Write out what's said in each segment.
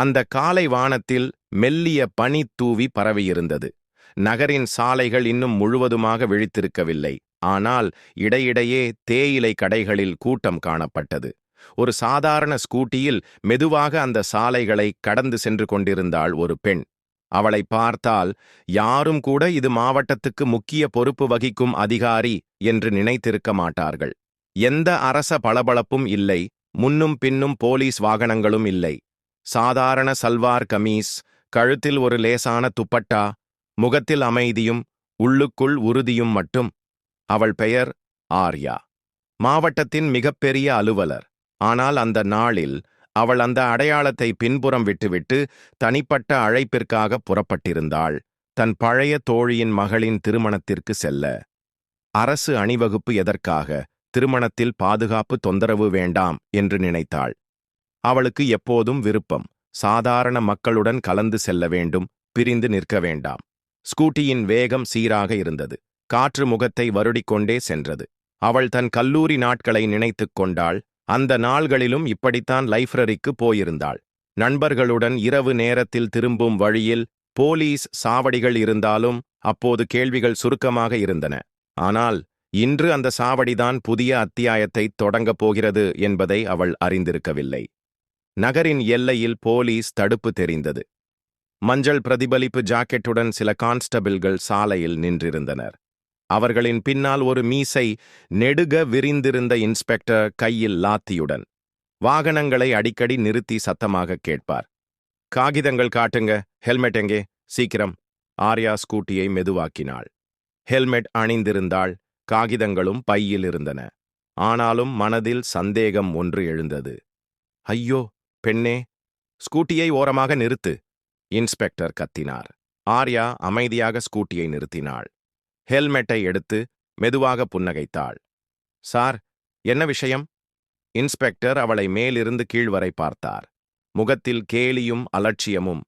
அந்த காலை வானத்தில் மெல்லிய பனி தூவி பரவியிருந்தது. நகரின் சாலைகள் இன்னும் முழுவதுமாக விழித்திருக்கவில்லை. ஆனால் இடையிடையே தேயிலை கடைகளில் கூட்டம் காணப்பட்டது. ஒரு சாதாரண ஸ்கூட்டியில் மெதுவாக அந்த சாலைகளை கடந்து சென்று கொண்டிருந்தாள் ஒரு பெண். அவளை பார்த்தால் யாரும் கூட இது மாவட்டத்துக்கு முக்கிய பொறுப்பு வகிக்கும் அதிகாரி என்று நினைத்திருக்க மாட்டார்கள். எந்த அரச பளபளப்பும் இல்லை. முன்னும் பின்னும் போலீஸ் வாகனங்களும் இல்லை. சாதாரண சல்வார் கமீஸ் கழுத்தில் ஒரு லேசான துப்பட்டா முகத்தில் அமைதியும் உள்ளுக்குள் உறுதியும் மட்டும். அவள் பெயர் ஆர்யா. மாவட்டத்தின் மிகப்பெரிய அலுவலர். ஆனால் அந்த நாளில் அவள் அந்த அடையாளத்தை பின்புறம் விட்டுவிட்டு தனிப்பட்ட அழைப்பிற்காக புறப்பட்டிருந்தாள். தன் பழைய தோழியின் மகளின் திருமணத்திற்கு செல்ல. அரசு அணிவகுப்பு எதற்காக? திருமணத்தில் பாதுகாப்பு தொந்தரவு வேண்டாம் என்று நினைத்தாள். அவளுக்கு எப்போதும் விருப்பம். சாதாரண மக்களுடன் கலந்து செல்ல வேண்டும் பிரிந்து நிற்க வேண்டாம். ஸ்கூட்டியின் வேகம் சீராக இருந்தது. காற்று முகத்தை வருடிக்கொண்டே சென்றது. அவள் தன் கல்லூரி நாட்களை நினைத்துக் கொண்டாள். அந்த நாள்களிலும் இப்படித்தான் லைப்ரரிக்கு போயிருந்தாள். நண்பர்களுடன் இரவு நேரத்தில் திரும்பும் வழியில் போலீஸ் சாவடிகள் இருந்தாலும் அப்போது கேள்விகள் சுருக்கமாக இருந்தன. ஆனால் இன்று அந்த சாவடிதான் புதிய அத்தியாயத்தை தொடங்கப் போகிறது என்பதை அவள் அறிந்திருக்கவில்லை. நகரின் எல்லையில் போலீஸ் தடுப்பு தெரிந்தது. மஞ்சள் பிரதிபலிப்பு ஜாக்கெட்டுடன் சில கான்ஸ்டபிள்கள் சாலையில் நின்றிருந்தனர். அவர்களின் பின்னால் ஒரு மீசை நெடுக விரிந்திருந்த இன்ஸ்பெக்டர் கையில் லாத்தியுடன். வாகனங்களை அடிக்கடி நிறுத்தி சத்தமாக கேட்பார். காகிதங்கள் காட்டுங்க. ஹெல்மெட் எங்கே? சீக்கிரம். ஆர்யா ஸ்கூட்டியை மெதுவாக்கினாள். ஹெல்மெட் அணிந்திருந்தாள் காகிதங்களும் பையில் இருந்தன. ஆனாலும் மனதில் சந்தேகம் ஒன்று எழுந்தது. ஐயோ! பெண்ணே ஸ்கூட்டியை ஓரமாக நிறுத்து இன்ஸ்பெக்டர் கத்தினார். ஆர்யா அமைதியாக ஸ்கூட்டியை நிறுத்தினாள். ஹெல்மெட்டை எடுத்து மெதுவாக புன்னகைத்தாள். சார் என்ன விஷயம்? இன்ஸ்பெக்டர் அவளை மேலிருந்து கீழ் வரை பார்த்தார். முகத்தில் கேலியும் அலட்சியமும்.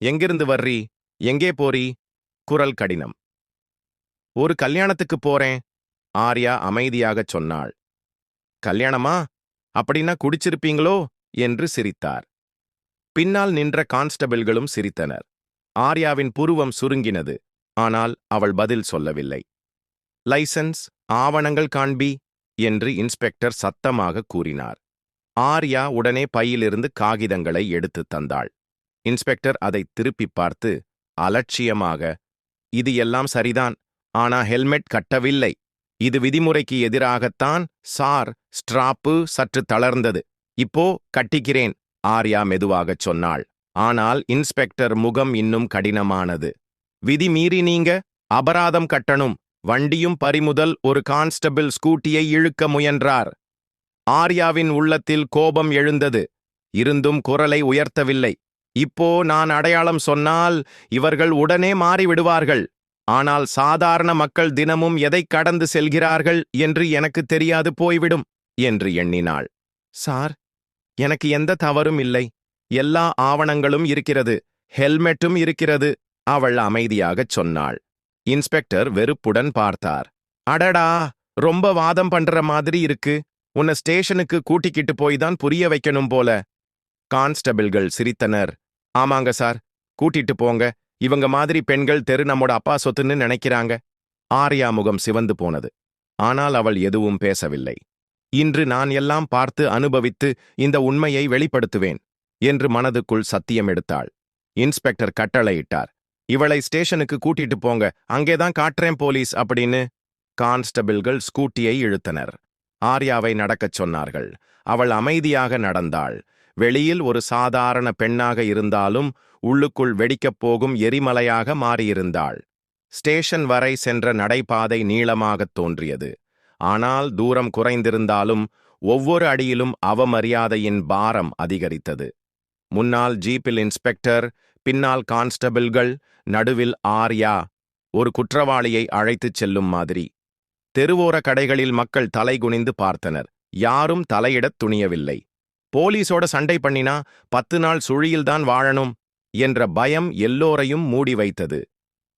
எங்கிருந்து வர்றீ? எங்கே போறீ? குரல் கடினம். ஒரு கல்யாணத்துக்கு போறேன் ஆர்யா அமைதியாகச் சொன்னாள். கல்யாணமா? அப்படின்னா குடிச்சிருப்பீங்களோ? என்று சிரித்தார். பின்னால் நின்ற கான்ஸ்டபிள்களும் சிரித்தனர். ஆர்யாவின் புருவம் சுருங்கினது. ஆனால் அவள் பதில் சொல்லவில்லை. லைசன்ஸ் ஆவணங்கள் காண்பி என்று இன்ஸ்பெக்டர் சத்தமாக கூறினார். ஆர்யா உடனே பையிலிருந்து காகிதங்களை எடுத்துத் தந்தாள். இன்ஸ்பெக்டர் அதை திருப்பிப் பார்த்து அலட்சியமாக இது எல்லாம் சரிதான். ஆனா ஹெல்மெட் கட்டவில்லை. இது விதிமுறைக்கு எதிராகத்தான் சார் ஸ்ட்ராப்பு சற்று தளர்ந்தது. இப்போ கட்டிக்கிறேன் ஆர்யா மெதுவாகச் சொன்னாள். ஆனால் இன்ஸ்பெக்டர் முகம் இன்னும் கடினமானது. விதி மீறி நீங்க அபராதம் கட்டணும். வண்டியும் பறிமுதல் ஒரு கான்ஸ்டபிள் ஸ்கூட்டியை இழுக்க முயன்றார். ஆர்யாவின் உள்ளத்தில் கோபம் எழுந்தது. இருந்தும் குரலை உயர்த்தவில்லை. இப்போ நான் அடையாளம் சொன்னால் இவர்கள் உடனே மாறிவிடுவார்கள். ஆனால் சாதாரண மக்கள் தினமும் எதை கடந்து செல்கிறார்கள் என்று எனக்கு தெரியாது போய்விடும் என்று எண்ணினாள். சார் எனக்கு எந்த தவறும் இல்லை. எல்லா ஆவணங்களும் இருக்கிறது. ஹெல்மெட்டும் இருக்கிறது. அவள் அமைதியாகச் சொன்னாள். இன்ஸ்பெக்டர் வெறுப்புடன் பார்த்தார். அடடா! ரொம்ப வாதம் பண்ற மாதிரி இருக்கு. உன்னை ஸ்டேஷனுக்கு கூட்டிக்கிட்டு போய் தான் புரிய வைக்கணும் போல. கான்ஸ்டபிள்கள் சிரித்தனர். ஆமாங்க சார். கூட்டிட்டு போங்க. இவங்க மாதிரி பெண்கள் தெரு நம்மோட அப்பா சொத்துன்னு நினைக்கிறாங்க. ஆர்யா முகம் சிவந்து போனது. ஆனால் அவள் எதுவும் பேசவில்லை. இன்று நான் எல்லாம் பார்த்து அனுபவித்து இந்த உண்மையை வெளிப்படுத்துவேன் என்று மனதுக்குள் சத்தியம் எடுத்தாள். இன்ஸ்பெக்டர் கட்டளையிட்டார். இவளை ஸ்டேஷனுக்கு கூட்டிட்டு போங்க. அங்கேதான் காட்டுறேன் போலீஸ் அப்படின்னு கான்ஸ்டபிள்கள் ஸ்கூட்டியை இழுத்தனர். ஆர்யாவை நடக்கச் சொன்னார்கள். அவள் அமைதியாக நடந்தாள். வெளியில் ஒரு சாதாரண பெண்ணாக இருந்தாலும் உள்ளுக்குள் வெடிக்கப் போகும் எரிமலையாக மாறியிருந்தாள். ஸ்டேஷன் வரை சென்ற நடைபாதை நீளமாகத் தோன்றியது. ஆனால் தூரம் குறைந்திருந்தாலும் ஒவ்வொரு அடியிலும் அவமரியாதையின் பாரம் அதிகரித்தது. முன்னால் ஜீப்பில் இன்ஸ்பெக்டர் பின்னால் கான்ஸ்டபிள்கள் நடுவில் ஆர்யா ஒரு குற்றவாளியை அழைத்துச் செல்லும் மாதிரி. தெருவோர கடைகளில் மக்கள் தலைகுனிந்து பார்த்தனர். யாரும் தலையிடத் துணியவில்லை. போலீஸோட சண்டை பண்ணினா பத்து நாள் சுழியில்தான் வாழணும் என்ற பயம் எல்லோரையும் மூடி வைத்தது.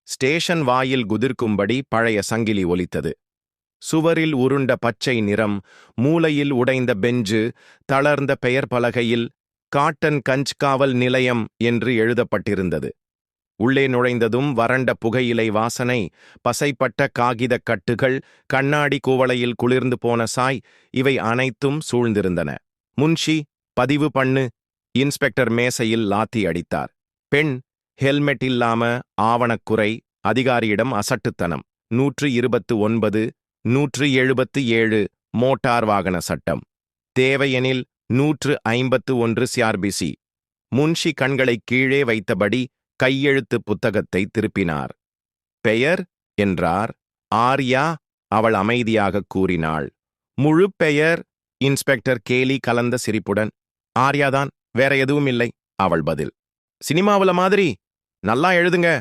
ஸ்டேஷன் வாயில் குதிர்க்கும்படி பழைய சங்கிலி ஒலித்தது. சுவரில் உருண்ட பச்சை நிறம் மூலையில் உடைந்த பெஞ்சு தளர்ந்த பெயர் பலகையில் காட்டன் கஞ்ச் காவல் நிலையம் என்று எழுதப்பட்டிருந்தது. உள்ளே நுழைந்ததும் வறண்ட புகையிலை வாசனை பசைப்பட்ட காகிதக் கட்டுகள் கண்ணாடி கூவளையில் குளிர்ந்து போன சாய் இவை அனைத்தும் சூழ்ந்திருந்தன. முன்ஷி பதிவு பண்ணு இன்ஸ்பெக்டர் மேசையில் லாத்தி அடித்தார். பெண் ஹெல்மெட் இல்லாம ஆவணக்குறை அதிகாரியிடம் அசட்டுத்தனம். நூற்று இருபத்து ஒன்பது நூற்று எழுபத்து ஏழு மோட்டார் வாகன சட்டம். தேவையெனில் நூற்று ஐம்பத்து ஒன்று சிஆர்பிசி முன்ஷி கண்களை கீழே வைத்தபடி கையெழுத்து புத்தகத்தை திருப்பினார். பெயர் என்றார் ஆர்யா அவள் அமைதியாகக் கூறினாள். முழு பெயர் இன்ஸ்பெக்டர் கேலி கலந்த சிரிப்புடன் ஆர்யாதான் வேற எதுவும் இல்லை அவள் பதில். சினிமாவுல மாதிரி? நல்லா எழுதுங்க.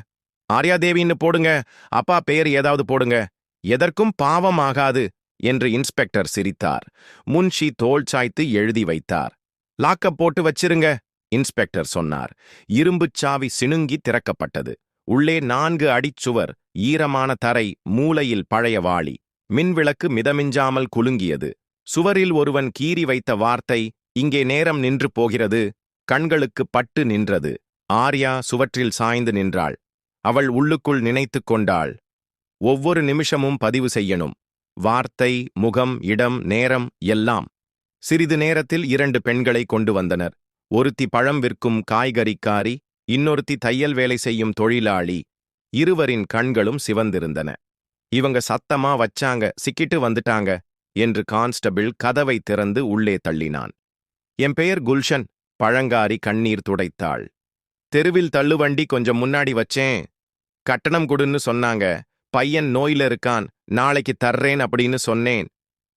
ஆர்யா தேவின்னு போடுங்க. அப்பா பெயர் ஏதாவது போடுங்க. எதற்கும் பாவம் ஆகாது என்று இன்ஸ்பெக்டர் சிரித்தார். முன்ஷி தோள் சாய்த்து எழுதி வைத்தார். லாக்கப் போட்டு வச்சிருங்க இன்ஸ்பெக்டர் சொன்னார். இரும்புச் சாவி சிணுங்கி திறக்கப்பட்டது. உள்ளே நான்கு அடிச்சுவர் ஈரமான தரை மூலையில் பழைய வாளி. மின்விளக்கு மிதமிஞ்சாமல் குலுங்கியது. சுவரில் ஒருவன் கீறி வைத்த வார்த்தை இங்கே நேரம் நின்று போகிறது. கண்களுக்கு பட்டு நின்றது. ஆர்யா சுவற்றில் சாய்ந்து நின்றாள். அவள் உள்ளுக்குள் நினைத்துக் கொண்டாள். ஒவ்வொரு நிமிஷமும் பதிவு செய்யணும். வார்த்தை முகம் இடம் நேரம் எல்லாம். சிறிது நேரத்தில் இரண்டு பெண்களை கொண்டு வந்தனர். ஒருத்தி பழம் விற்கும் காய்கறிக்காரி இன்னொருத்தி தையல் வேலை செய்யும் தொழிலாளி. இருவரின் கண்களும் சிவந்திருந்தன. இவங்க சத்தமா வச்சாங்க சிக்கிட்டு வந்துட்டாங்க என்று கான்ஸ்டபிள் கதவை திறந்து உள்ளே தள்ளினான். என் பெயர் குல்ஷன் பழங்காரி கண்ணீர் துடைத்தாள். தெருவில் தள்ளுவண்டி கொஞ்சம் முன்னாடி வச்சேன். கட்டணம் கொடுன்னு சொன்னாங்க. பையன் நோயில இருக்கான் நாளைக்கு தர்றேன் அப்படின்னு சொன்னேன்.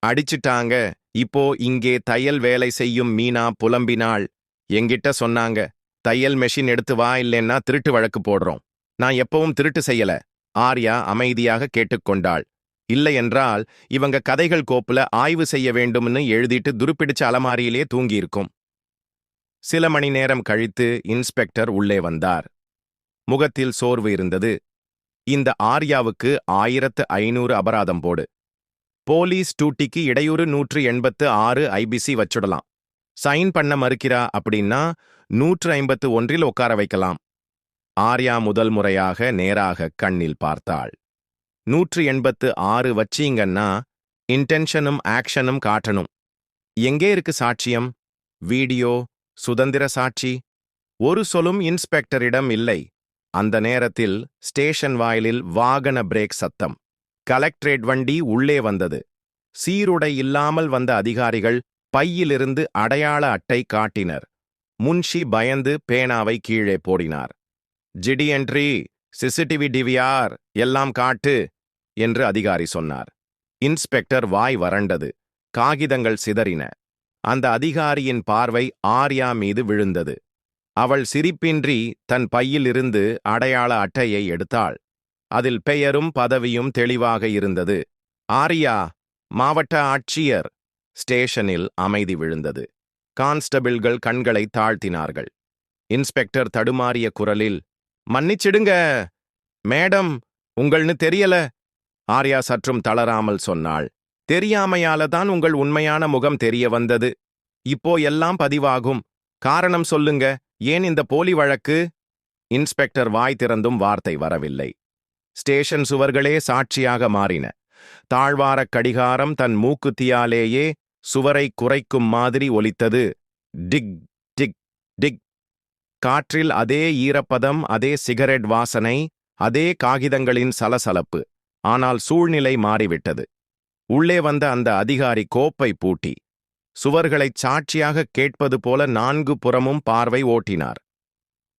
அடிச்சிட்டாங்க. இப்போ இங்கே தையல் வேலை செய்யும் மீனா புலம்பினாள். என்கிட்ட சொன்னாங்க தையல் மெஷின் எடுத்து வா இல்லைன்னா திருட்டு வழக்கு போடுறோம். நான் எப்பவும் திருட்டு செய்யல. ஆர்யா அமைதியாக கேட்டுக்கொண்டாள். இல்லையென்றால் இவங்க கதைகள் கோப்புல ஆய்வு செய்ய வேண்டும்னு எழுதிட்டு துருப்பிடிச்ச அலமாரியிலே தூங்கியிருக்கும். சில மணி நேரம் கழித்து இன்ஸ்பெக்டர் உள்ளே வந்தார். முகத்தில் சோர்வு இருந்தது. இந்த ஆர்யாவுக்கு ஆயிரத்து ஐநூறு அபராதம் போடு. போலீஸ் டூட்டிக்கு இடையூறு நூற்று எண்பத்து ஆறு ஐபிசி வச்சுடலாம். சைன் பண்ண மறுக்கிறா அப்படின்னா நூற்று ஐம்பத்து ஒன்றில் உட்கார வைக்கலாம். ஆர்யா முதல் முறையாக நேராக கண்ணில் பார்த்தாள். நூற்று எண்பத்து ஆறு வச்சீங்கன்னா இன்டென்ஷனும் ஆக்ஷனும் காட்டணும். எங்கே இருக்கு சாட்சியம்? வீடியோ? சுதந்திர சாட்சி? ஒரு சொலும் இன்ஸ்பெக்டரிடம் இல்லை. அந்த நேரத்தில் ஸ்டேஷன் வாயிலில் வாகன பிரேக் சத்தம். கலெக்டரேட் வண்டி உள்ளே வந்தது. சீருடை இல்லாமல் வந்த அதிகாரிகள் பையிலிருந்து அடையாள அட்டை காட்டினர். முன்ஷி பயந்து பேனாவை கீழே போடினார். ஜிடி என்ட்ரி சிசிடிவி டிவிஆர் எல்லாம் காட்டு என்று அதிகாரி சொன்னார். இன்ஸ்பெக்டர் வாய் வறண்டது. காகிதங்கள் சிதறின. அந்த அதிகாரியின் பார்வை ஆர்யா மீது விழுந்தது. அவள் சிரிப்பின்றி தன் பையிலிருந்து அடையாள அட்டையை எடுத்தாள். அதில் பெயரும் பதவியும் தெளிவாக இருந்தது. ஆர்யா மாவட்ட ஆட்சியர். ஸ்டேஷனில் அமைதி விழுந்தது. கான்ஸ்டபிள்கள் கண்களை தாழ்த்தினார்கள். இன்ஸ்பெக்டர் தடுமாறிய குரலில் மன்னிச்சிடுங்க. மேடம் உங்கள்னு தெரியல. ஆர்யா சற்றும் தளராமல் சொன்னாள். தெரியாமையால தான் உங்கள் உண்மையான முகம் தெரிய வந்தது. இப்போ எல்லாம் பதிவாகும். காரணம் சொல்லுங்க. ஏன் இந்த போலி வழக்கு? இன்ஸ்பெக்டர் வாய் திறந்தும் வார்த்தை வரவில்லை. ஸ்டேஷன் சுவர்களே சாட்சியாக மாறின. தாழ்வாரக் கடிகாரம் தன் மூக்குத்தியாலேயே சுவரை குறைக்கும் மாதிரி ஒலித்தது. Tick tick tick. காற்றில் அதே ஈரப்பதம் அதே சிகரெட் வாசனை அதே காகிதங்களின் சலசலப்பு. ஆனால் சூழ்நிலை மாறிவிட்டது. உள்ளே வந்த அந்த அதிகாரி கோப்பை பூட்டி சுவர்களைச் சாட்சியாக கேட்பது போல நான்கு புறமும் பார்வை ஓட்டினார்.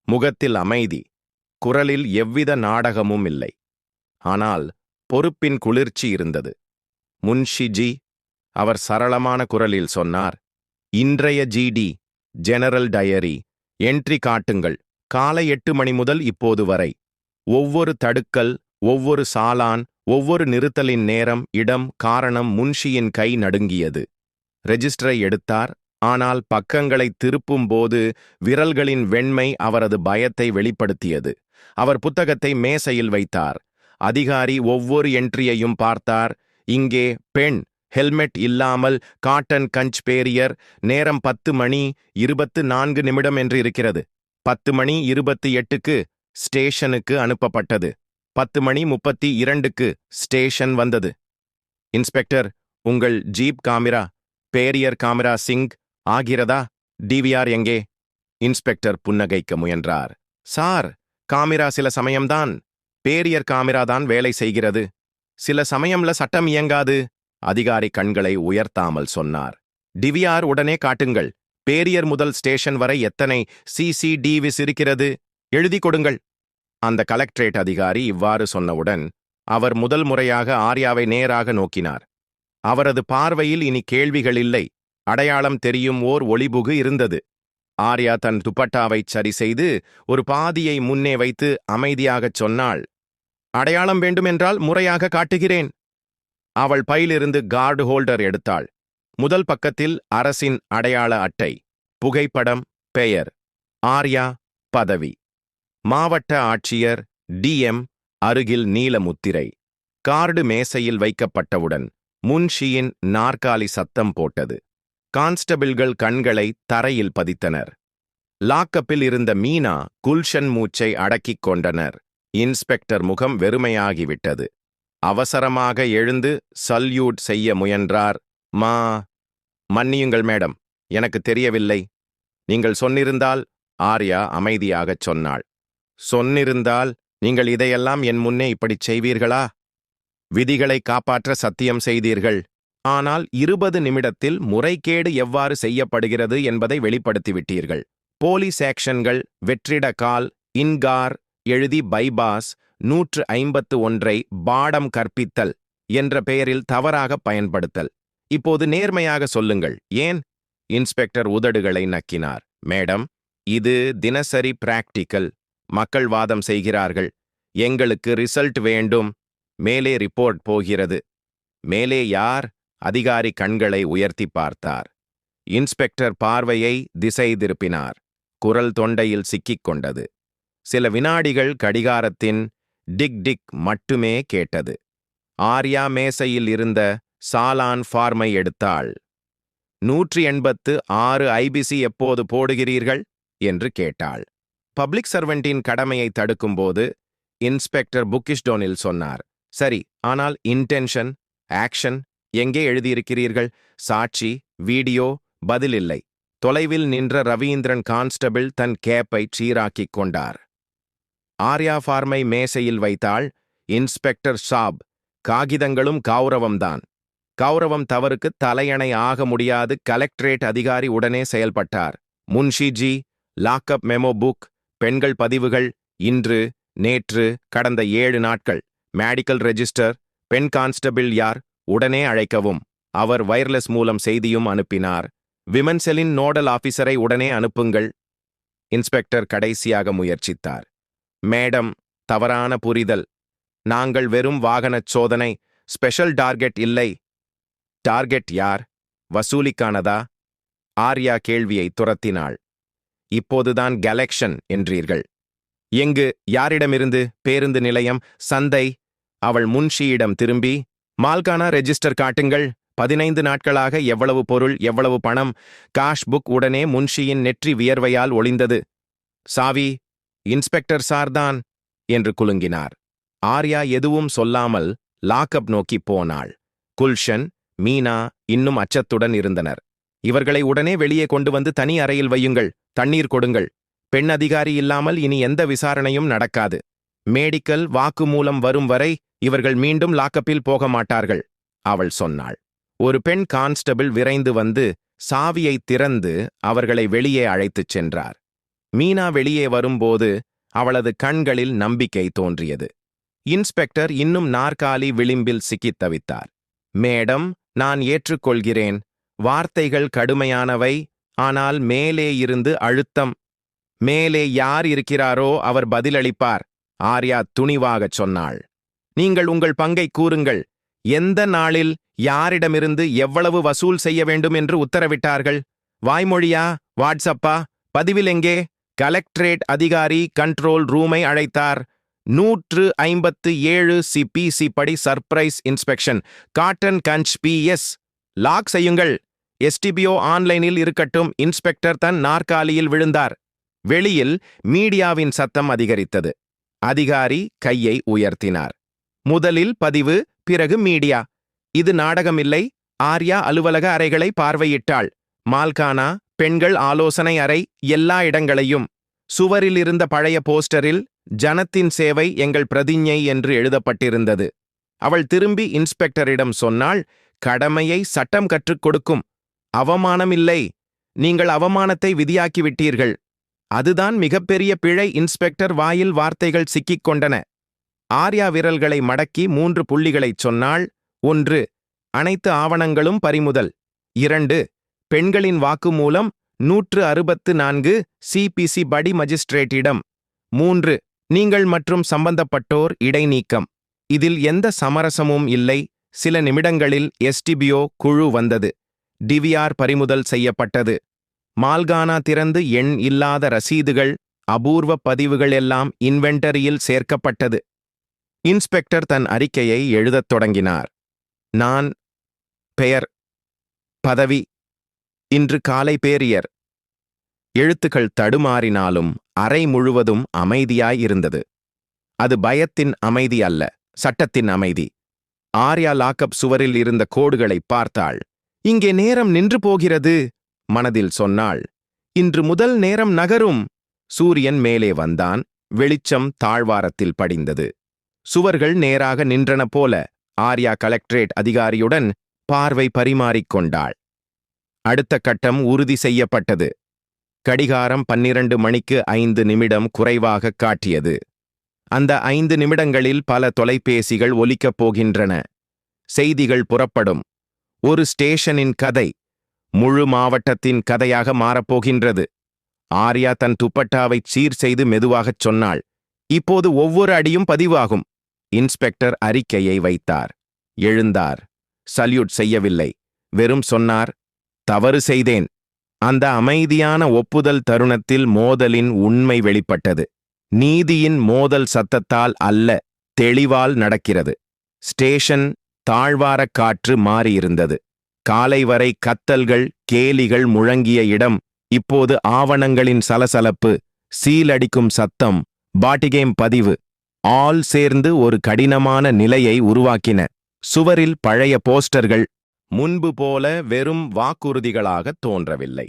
முகத்தில் அமைதி குரலில் எவ்வித நாடகமும் இல்லை. ஆனால் பொறுப்பின் குளிர்ச்சி இருந்தது. முன்ஷிஜி அவர் சரளமான குரலில் சொன்னார் இன்றைய ஜிடி ஜெனரல் டயரி என்ட்ரி காட்டுங்கள். காலை எட்டு மணி முதல் இப்போது வரை. ஒவ்வொரு தடுக்கல் ஒவ்வொரு சாலான் ஒவ்வொரு நிறுத்தலின் நேரம் இடம் காரணம் முன்ஷியின் கை நடுங்கியது. ரெஜிஸ்டரை எடுத்தார். ஆனால் பக்கங்களை திருப்பும் போது விரல்களின் வெண்மை அவரது பயத்தை வெளிப்படுத்தியது. அவர் புத்தகத்தை மேசையில் வைத்தார். அதிகாரி ஒவ்வொரு என்ட்ரியையும் பார்த்தார். இங்கே பெண் ஹெல்மெட் இல்லாமல் காட்டன் கஞ்ச் பேரியர் நேரம் பத்து மணி இருபத்து நான்கு நிமிடம் என்று இருக்கிறது. பத்து மணி இருபத்தி எட்டுக்கு ஸ்டேஷனுக்கு அனுப்பப்பட்டது. பத்து மணி முப்பத்தி இரண்டுக்கு ஸ்டேஷன் வந்தது. இன்ஸ்பெக்டர் உங்கள் jeep camera. Barrier camera sync ஆகிறதா? DVR எங்கே? இன்ஸ்பெக்டர் புன்னகைக்க முயன்றார். சார் காமிரா சில சமயம்தான். பேரியர் காமிரா தான் வேலை செய்கிறது. சில சமயம்ல சட்டம் இயங்காது. அதிகாரி கண்களை உயர்த்தாமல் சொன்னார். டிவிஆர் உடனே காட்டுங்கள். பேரியர் முதல் ஸ்டேஷன் வரை எத்தனை சிசிடிவிஸ் இருக்கிறது? எழுதி கொடுங்கள். அந்த கலெக்டரேட் அதிகாரி இவ்வாறு சொன்னவுடன் அவர் முதல் முறையாக ஆர்யாவை நேராக நோக்கினார். அவரது பார்வையில் இனி கேள்விகள் இல்லை அடையாளம் தெரியும் ஓர் ஒளிபுகு இருந்தது. ஆர்யா தன் துப்பட்டாவைச் சரி செய்து ஒரு பாதியை முன்னே வைத்து அமைதியாகச் சொன்னாள். அடையாளம் வேண்டுமென்றால் முறையாக காட்டுகிறேன். அவள் பையிலிருந்து கார்டு ஹோல்டர் எடுத்தாள். முதல் பக்கத்தில் அரசின் அடையாள அட்டை புகைப்படம் பெயர் ஆர்யா பதவி. மாவட்ட ஆட்சியர் டிஎம் அருகில் நீல முத்திரை கார்டு மேசையில் வைக்கப்பட்டவுடன் முன்ஷியின் நாற்காலி சத்தம் போட்டது. கான்ஸ்டபிள்கள் கண்களை தரையில் பதித்தனர். லாக்கப்பில் இருந்த மீனா குல்ஷன் மூச்சை அடக்கிக் கொண்டனர். இன்ஸ்பெக்டர் முகம் வெறுமையாகிவிட்டது. அவசரமாக எழுந்து சல்யூட் செய்ய முயன்றார். மா மன்னியுங்கள் மேடம் எனக்கு தெரியவில்லை. நீங்கள் சொன்னிருந்தால் ஆர்யா அமைதியாகச் சொன்னாள். சொன்னிருந்தால் நீங்கள் இதையெல்லாம் என் முன்னே இப்படிச் செய்வீர்களா? விதிகளை காப்பாற்ற சத்தியம் செய்தீர்கள். ஆனால் இருபது நிமிடத்தில் முறைகேடு எவ்வாறு செய்யப்படுகிறது என்பதை வெளிப்படுத்திவிட்டீர்கள். போலீஸ் ஆக்ஷன்கள் வெற்றிட கால் இன்கார் எழுதி பைபாஸ் நூற்று ஐம்பத்து ஒன்றை பாடம் கற்பித்தல் என்ற பெயரில் தவறாக பயன்படுத்தல். இப்போது நேர்மையாக சொல்லுங்கள். ஏன்? இன்ஸ்பெக்டர் உதடுகளை நக்கினார். மேடம் இது தினசரி பிராக்டிக்கல் மக்கள் வாதம் செய்கிறார்கள். எங்களுக்கு ரிசல்ட் வேண்டும். மேலே ரிப்போர்ட் போகிறது. மேலே யார் அதிகாரி கண்களை உயர்த்தி பார்த்தார். இன்ஸ்பெக்டர் பார்வையை திசை திருப்பினார். குரல் தொண்டையில் சிக்கிக் கொண்டது. சில வினாடிகள் கடிகாரத்தின் டிக் டிக் மட்டுமே கேட்டது. ஆர்யா மேசையில் இருந்த சாலான் ஃபார்மை எடுத்தாள். நூற்றி எண்பத்து ஆறு ஐபிசி எப்போது போடுகிறீர்கள்? என்று கேட்டாள். பப்ளிக் சர்வெண்டின் கடமையை தடுக்கும்போது இன்ஸ்பெக்டர் புக்கிஷ்டோனில் சொன்னார். சரி ஆனால் இன்டென்ஷன் ஆக்ஷன் எங்கே எழுதியிருக்கிறீர்கள்? சாட்சி வீடியோ பதிலில்லை தொலைவில் நின்ற ரவீந்திரன் கான்ஸ்டபிள் தன் கேப்பை சீராக்கிக் கொண்டார். ஆர்யா ஃபார்மை மேசையில் வைத்தாள் இன்ஸ்பெக்டர் ஷாப் காகிதங்களும் கௌரவம்தான். கௌரவம் தவறுக்கு தலையணை ஆக முடியாது கலெக்டரேட் அதிகாரி உடனே செயல்பட்டார். முன்ஷிஜி லாக்அப் மெமோ புக் பெண்கள் பதிவுகள் இன்று நேற்று கடந்த ஏழு நாட்கள். மேடிக்கல் ரெஜிஸ்டர் பெண் கான்ஸ்டபிள் யார்? உடனே அழைக்கவும். அவர் வயர்லெஸ் மூலம் செய்தியும் அனுப்பினார். விமன்செலின் நோடல் ஆபீசரை உடனே அனுப்புங்கள். இன்ஸ்பெக்டர் கடைசியாக முயற்சித்தார். மேடம் தவறான புரிதல். நாங்கள் வெறும் வாகனச் சோதனை ஸ்பெஷல் டார்கெட் இல்லை. டார்கெட் யார்? வசூலிக்கானதா? ஆர்யா கேள்வியை துரத்தினாள். இப்போதுதான் கலெக்ஷன் என்றீர்கள். எங்கு? யாரிடமிருந்து? பேருந்து நிலையம் சந்தை அவள் முன்ஷியிடம் திரும்பி மால்கானா ரெஜிஸ்டர் காட்டுங்கள். பதினைந்து நாட்களாக எவ்வளவு பொருள் எவ்வளவு பணம்? காஷ் புக் உடனே முன்ஷியின் நெற்றி வியர்வையால் ஒளிந்தது. சாவி இன்ஸ்பெக்டர் சார்தான் என்று குலுங்கினார். ஆர்யா எதுவும் சொல்லாமல் லாக்அப் நோக்கி போனாள். குல்ஷன் மீனா இன்னும் அச்சத்துடன் இருந்தனர். இவர்களை உடனே வெளியே கொண்டு வந்து தனி அறையில் வையுங்கள். தண்ணீர் கொடுங்கள். பெண் அதிகாரி இல்லாமல் இனி எந்த விசாரணையும் நடக்காது. மேடிக்கல் வாக்குமூலம் வரும் வரை இவர்கள் மீண்டும் லாக்கப்பில் போக மாட்டார்கள். அவள் சொன்னாள். ஒரு பெண் கான்ஸ்டபிள் விரைந்து வந்து சாவியை திறந்து அவர்களை வெளியே அழைத்துச் சென்றார். மீனா வெளியே வரும்போது அவளது கண்களில் நம்பிக்கை தோன்றியது. இன்ஸ்பெக்டர் இன்னும் நாற்காலி விளிம்பில் சிக்கித் தவித்தார். மேடம் நான் ஏற்றுக்கொள்கிறேன். வார்த்தைகள் கடுமையானவை ஆனால் மேலே இருந்து அழுத்தம். மேலே யார் இருக்கிறாரோ அவர் பதிலளிப்பார். ஆர்யா துணிவாகச் சொன்னாள். நீங்கள் உங்கள் பங்கை கூறுங்கள். எந்த நாளில் யாரிடமிருந்து எவ்வளவு வசூல் செய்ய வேண்டும் என்று உத்தரவிட்டார்கள்? வாய்மொழியா வாட்ஸ்அப்பா? பதிவில் எங்கே? கலெக்டரேட் அதிகாரி கண்ட்ரோல் ரூமை அழைத்தார். நூற்று ஐம்பத்து ஏழு சிபிசி படி surprise inspection. Cotton Ganj B S. Lock செய்யுங்கள். எஸ்டிபிஓ ஆன்லைனில் இருக்கட்டும். இன்ஸ்பெக்டர் தன் நாற்காலியில் விழுந்தார். வெளியில் மீடியாவின் சத்தம் அதிகரித்தது. அதிகாரி கையை உயர்த்தினார். முதலில் பதிவு பிறகு மீடியா. இது நாடகமில்லை. ஆர்யா அலுவலக அறைகளை பார்வையிட்டாள். மால்கானா பெண்கள் ஆலோசனை அறை எல்லா இடங்களையும். சுவரில் இருந்த பழைய போஸ்டரில் ஜனத்தின் சேவை எங்கள் பிரதிஞ்ஞை என்று எழுதப்பட்டிருந்தது. அவள் திரும்பி இன்ஸ்பெக்டரிடம் சொன்னால் கடமையை சட்டம் கற்றுக் கொடுக்கும். அவமானமில்லை. நீங்கள் அவமானத்தை விதியாக்கிவிட்டீர்கள். அதுதான் மிகப்பெரிய பிழை. இன்ஸ்பெக்டர் வாயில் வார்த்தைகள் சிக்கிக் கொண்டன ஆர்யா விரல்களை மடக்கி மூன்று புள்ளிகளைச் சொன்னாள். ஒன்று அனைத்து ஆவணங்களும் பறிமுதல். இரண்டு பெண்களின் வாக்குமூலம் நூற்று அறுபத்து நான்கு சிபிசி படி மஜிஸ்ட்ரேட்டிடம் மூன்று நீங்கள் மற்றும் சம்பந்தப்பட்டோர் இடைநீக்கம். இதில் எந்த சமரசமும் இல்லை. சில நிமிடங்களில் எஸ்டிபிஓ குழு வந்தது. டிவிஆர் பறிமுதல் செய்யப்பட்டது. மால்கானா திறந்து எண் இல்லாத ரசீதுகள் அபூர்வ பதிவுகள் எல்லாம் இன்வென்டரியில் சேர்க்கப்பட்டது. இன்ஸ்பெக்டர் தன் அறிக்கையை எழுதத் தொடங்கினார். நான் பெயர் பதவி இன்று காலை பேரியர். எழுத்துக்கள் தடுமாறினாலும் அறை முழுவதும் அமைதியாயிருந்தது அது பயத்தின் அமைதி அல்ல சட்டத்தின் அமைதி. ஆர்யா லாக்கப் சுவரில் இருந்த கோடுகளை பார்த்தாள். இங்கே நேரம் நின்று போகிறது. மனதில் சொன்னாள் இன்று முதல் நேரம் நகரும். சூரியன் மேலே வந்தான் வெளிச்சம் தாழ்வாரத்தில் படிந்தது. சுவர்கள் நேராக நின்றன போல ஆர்யா கலெக்டரேட் அதிகாரியுடன் பார்வை பரிமாறிக்கொண்டாள் அடுத்த கட்டம் உறுதி செய்யப்பட்டது. கடிகாரம் பன்னிரண்டு மணிக்கு ஐந்து நிமிடம் குறைவாக காட்டியது. அந்த ஐந்து நிமிடங்களில் பல தொலைபேசிகள் ஒலிக்கப் போகின்றன. செய்திகள் புறப்படும். ஒரு ஸ்டேஷனின் கதை. முழு மாவட்டத்தின் கதையாக மாறப்போகின்றது. ஆர்யா தன் துப்பட்டாவை சீர் செய்து மெதுவாகச் சொன்னாள். இப்போது ஒவ்வொரு அடியும் பதிவாகும். இன்ஸ்பெக்டர் அறிக்கையை வைத்தார். எழுந்தார். சல்யூட் செய்யவில்லை. வெறும் சொன்னார் தவறு செய்தேன். அந்த அமைதியான ஒப்புதல் தருணத்தில் மோதலின் உண்மை வெளிப்பட்டது. நீதியின் மோதல் சத்தத்தால் அல்ல தெளிவால் நடக்கிறது. ஸ்டேஷன் தாழ்வாரக் காற்று மாறியிருந்தது. காலை வரை கத்தல்கள் கேலிகள் முழங்கிய இடம். இப்போது ஆவணங்களின் சலசலப்பு சீலடிக்கும் சத்தம் பாட்டிகேம் பதிவு. ஆல் சேர்ந்து ஒரு கடினமான நிலையை உருவாக்கின. சுவரில் பழைய போஸ்டர்கள் முன்பு போல வெறும் வாக்குறுதிகளாக தோன்றவில்லை.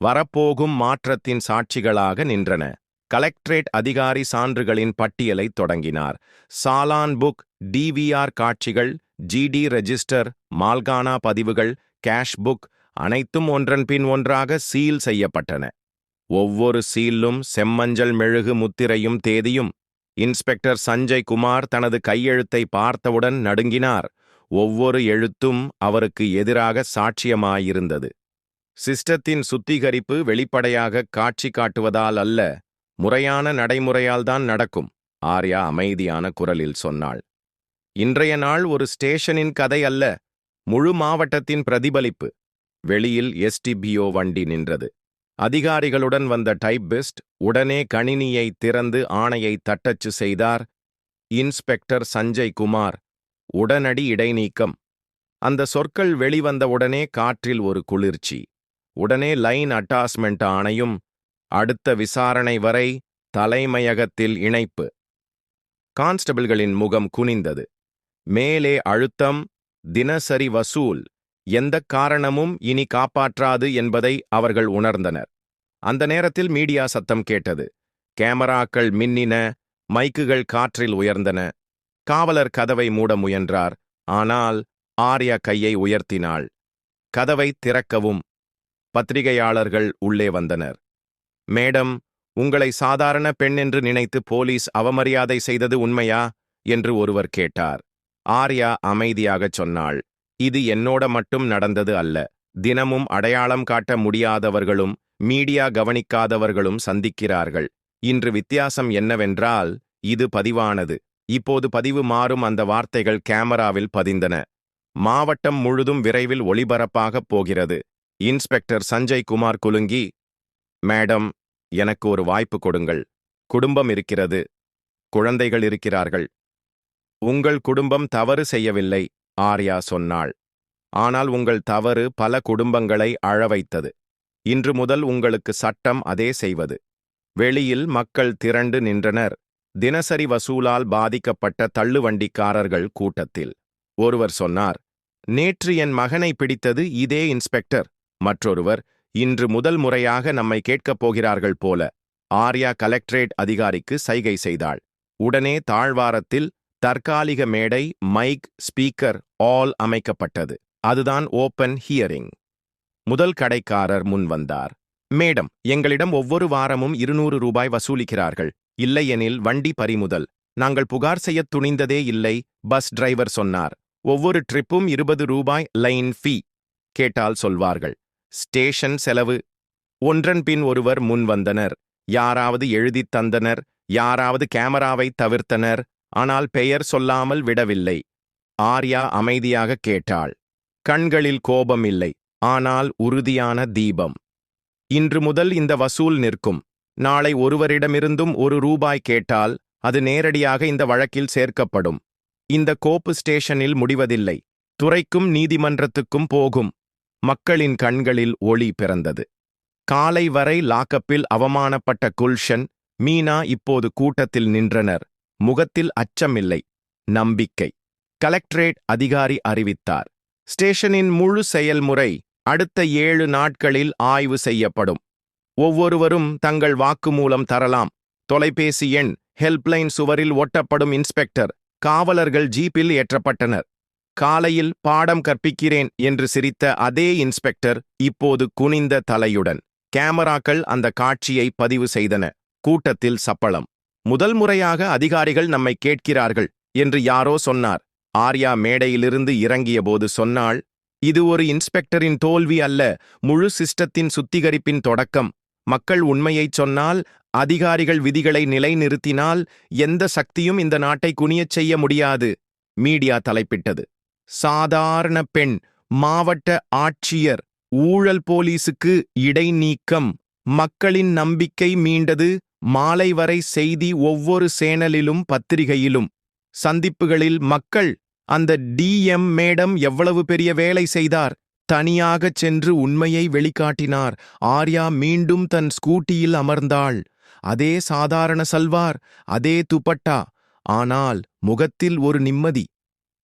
வரப்போகும் மாற்றத்தின் சாட்சிகளாக நின்றன. கலெக்டரேட் அதிகாரி சான்றுகளின் பட்டியலை தொடங்கினார். சாலான் புக் டிவிஆர் காட்சிகள் ஜிடி ரெஜிஸ்டர் மால்கானா பதிவுகள் கேஷ் புக் அனைத்தும் ஒன்றன் பின் ஒன்றாக சீல் செய்யப்பட்டன. ஒவ்வொரு சீலும் செம்மஞ்சள் மெழுகு முத்திரையும் தேதியும். இன்ஸ்பெக்டர் சஞ்சய் குமார் தனது கையெழுத்தை பார்த்தவுடன் நடுங்கினார். ஒவ்வொரு எழுத்தும் அவருக்கு எதிராக சாட்சியமாயிருந்தது. சிஸ்டத்தின் சுத்திகரிப்பு வெளிப்படையாக காட்சி காட்டுவதால் அல்ல முறையான நடைமுறையால்தான் நடக்கும் ஆர்யா அமைதியான குரலில் சொன்னாள். இன்றைய நாள் ஒரு ஸ்டேஷனின் கதை அல்ல முழு மாவட்டத்தின் பிரதிபலிப்பு. வெளியில் எஸ்டிபிஓ வண்டி நின்றது. அதிகாரிகளுடன் வந்த டைப்பிஸ்ட் உடனே கணினியை திறந்து ஆணையை தட்டச்சு செய்தார். இன்ஸ்பெக்டர் சஞ்சய் குமார் உடனடி இடைநீக்கம். அந்த சொற்கள் வெளிவந்த உடனே காற்றில் ஒரு குளிர்ச்சி. உடனே லைன் அட்டாச்மெண்ட் ஆணையும் அடுத்த விசாரணை வரை தலைமையகத்தில் இணைப்பு. கான்ஸ்டபிள்களின் முகம் குனிந்தது. மேலே அழுத்தம் தினசரி வசூல் எந்தக் காரணமும் இனி காப்பாற்றாது என்பதை அவர்கள் உணர்ந்தனர். அந்த நேரத்தில் மீடியா சத்தம் கேட்டது. கேமராக்கள் மின்னின மைக்குகள் காற்றில் உயர்ந்தன. காவலர் கதவை மூட முயன்றார் ஆனால் ஆர்யா கையை உயர்த்தினாள். கதவை திறக்கவும் பத்திரிகையாளர்கள் உள்ளே வந்தனர். மேடம் உங்களை சாதாரண பெண் என்று நினைத்து போலீஸ் அவமரியாதை செய்தது உண்மையா? என்று ஒருவர் கேட்டார். ஆர்யா அமைதியாகச் சொன்னாள். இது என்னோட மட்டும் நடந்தது அல்ல. தினமும் அடையாளம் காட்ட முடியாதவர்களும் மீடியா கவனிக்காதவர்களும் சந்திக்கிறார்கள். இன்று வித்தியாசம் என்னவென்றால் இது பதிவானது. இப்போது பதிவு மாறும் அந்த வார்த்தைகள் கேமராவில் பதிந்தன. மாவட்டம் முழுதும் விரைவில் ஒளிபரப்பாகப் போகிறது. இன்ஸ்பெக்டர் சஞ்சய் குமார் குலுங்கி மேடம் எனக்கு ஒரு வாய்ப்பு கொடுங்கள். குடும்பம் இருக்கிறது. குழந்தைகள் இருக்கிறார்கள். உங்கள் குடும்பம் தவறு செய்யவில்லை ஆர்யா சொன்னாள். ஆனால் உங்கள் தவறு பல குடும்பங்களை அழவைத்தது இன்று முதல் உங்களுக்கு சட்டம் அதே செய்வது. வெளியில் மக்கள் திரண்டு நின்றனர். தினசரி வசூலால் பாதிக்கப்பட்ட தள்ளுவண்டிக்காரர்கள் கூட்டத்தில். ஒருவர் சொன்னார் நேற்று என் மகனை பிடித்தது இதே இன்ஸ்பெக்டர். மற்றொருவர் இன்று முதல் முறையாக நம்மை கேட்கப் போகிறார்கள் போல. ஆர்யா கலெக்டரேட் அதிகாரிக்கு சைகை செய்தாள். உடனே தாழ்வாரத்தில் தற்காலிக மேடை மைக் ஸ்பீக்கர் ஆல் அமைக்கப்பட்டது. அதுதான் ஓப்பன் ஹியரிங். முதல் கடைக்காரர் முன் வந்தார். மேடம் எங்களிடம் ஒவ்வொரு வாரமும் இருநூறு ரூபாய் வசூலிக்கிறார்கள். இல்லையெனில் வண்டி பறிமுதல். நாங்கள் புகார் செய்யத் துணிந்ததே இல்லை பஸ் டிரைவர் சொன்னார். ஒவ்வொரு ட்ரிப்பும் இருபது ரூபாய் லைன் ஃபீ கேட்டால் சொல்வார்கள். ஸ்டேஷன் செலவு. ஒன்றன் பின் ஒருவர் முன் வந்தனர். யாராவது எழுதித் தந்தனர். யாராவது கேமராவை தவிர்த்தனர். ஆனால் பெயர் சொல்லாமல் விடவில்லை. ஆர்யா அமைதியாக கேட்டாள். கண்களில் கோபம் இல்லை ஆனால் உறுதியான தீபம். இன்று முதல் இந்த வசூல் நிற்கும். நாளை ஒருவரிடமிருந்தும் ஒரு ரூபாய் கேட்டால் அது நேரடியாக இந்த வழக்கில் சேர்க்கப்படும். இந்த கோப்பு ஸ்டேஷனில் முடிவதில்லை. துறைக்கும் நீதிமன்றத்துக்கும் போகும். மக்களின் கண்களில் ஒளி பிறந்தது. காலை வரை லாக்கப்பில் அவமானப்பட்ட குல்ஷன் மீனா இப்போது கூட்டத்தில் நின்றனர். முகத்தில் அச்சமில்லை. நம்பிக்கை. கலெக்டரேட் அதிகாரி அறிவித்தார். ஸ்டேஷனின் முழு செயல்முறை அடுத்த ஏழு நாட்களில் ஆய்வு செய்யப்படும். ஒவ்வொருவரும் தங்கள் வாக்குமூலம் தரலாம். தொலைபேசி எண் ஹெல்ப்லைன் சுவரில் ஒட்டப்படும் இன்ஸ்பெக்டர் காவலர்கள் ஜீப்பில் ஏற்றப்பட்டனர். காலையில் பாடம் கற்பிக்கிறேன் என்று சிரித்த அதே இன்ஸ்பெக்டர் இப்போது குனிந்த தலையுடன். கேமராக்கள் அந்த காட்சியை பதிவு செய்தன. கூட்டத்தில் சப்பளம். முதல் முறையாக அதிகாரிகள் நம்மை கேட்கிறார்கள் என்று யாரோ சொன்னார். ஆர்யா மேடையிலிருந்து இறங்கியபோது சொன்னாள் இது ஒரு இன்ஸ்பெக்டரின் தோல்வி அல்ல முழு சிஸ்டத்தின் சுத்திகரிப்பின் தொடக்கம். மக்கள் உண்மையைச் சொன்னால் அதிகாரிகள் விதிகளை நிலைநிறுத்தினால் எந்த சக்தியும் இந்த நாட்டை குனியச் செய்ய முடியாது. மீடியா தலைப்பிட்டது. சாதாரண பெண் மாவட்ட ஆட்சியர் ஊழல் போலீசுக்கு இடைநீக்கம். மக்களின் நம்பிக்கை மீண்டது மாலை வரை செய்தி ஒவ்வொரு சேனலிலும் பத்திரிகையிலும் சந்திப்புகளில் மக்கள் அந்த டிஎம் மேடம் எவ்வளவு பெரிய வேலை செய்தார் தனியாகச் சென்று உண்மையை வெளிக்காட்டினார். ஆர்யா மீண்டும் தன் ஸ்கூட்டியில் அமர்ந்தாள். அதே சாதாரண சல்வார் அதே துப்பட்டா. ஆனால் முகத்தில் ஒரு நிம்மதி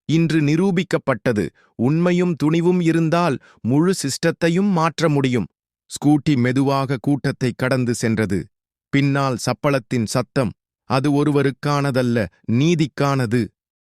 இன்று நிரூபிக்கப்பட்டது. உண்மையும் துணிவும் இருந்தால் முழு சிஸ்டத்தையும் மாற்ற முடியும். ஸ்கூட்டி மெதுவாக கூட்டத்தை கடந்து சென்றது. பின்னால் சப்பளத்தின் சத்தம் அது ஒருவருக்கானதல்ல நீதிக்கானது.